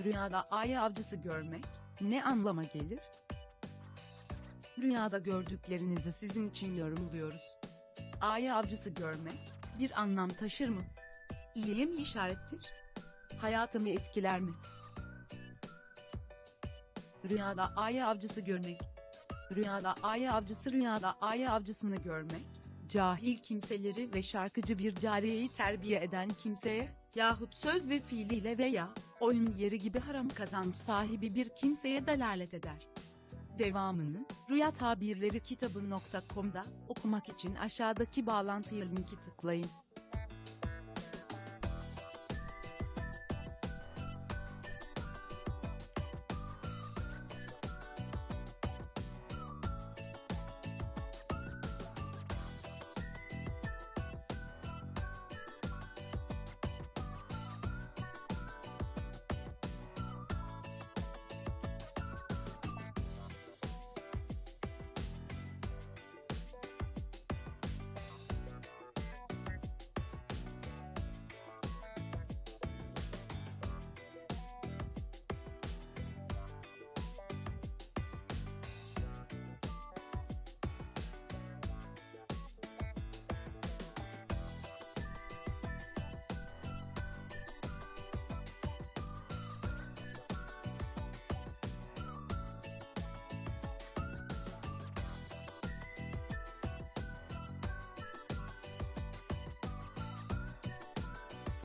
Rüyada ayı avcısı görmek ne anlama gelir? Rüyada gördüklerinizi sizin için yorumluyoruz. Ayı avcısı görmek bir anlam taşır mı? İyiye mi işarettir? Hayatımı etkiler mi? Rüyada ayı avcısı görmek. Rüyada ayı avcısı rüyada ayı avcısını görmek, cahil kimseleri ve şarkıcı bir cariyeyi terbiye eden kimseye, yahut söz ve fiiliyle veya oyun yeri gibi haram kazanç sahibi bir kimseye delalet eder. Devamını, Rüya Tabirleri kitabı.com'da okumak için aşağıdaki bağlantıya linki tıklayın.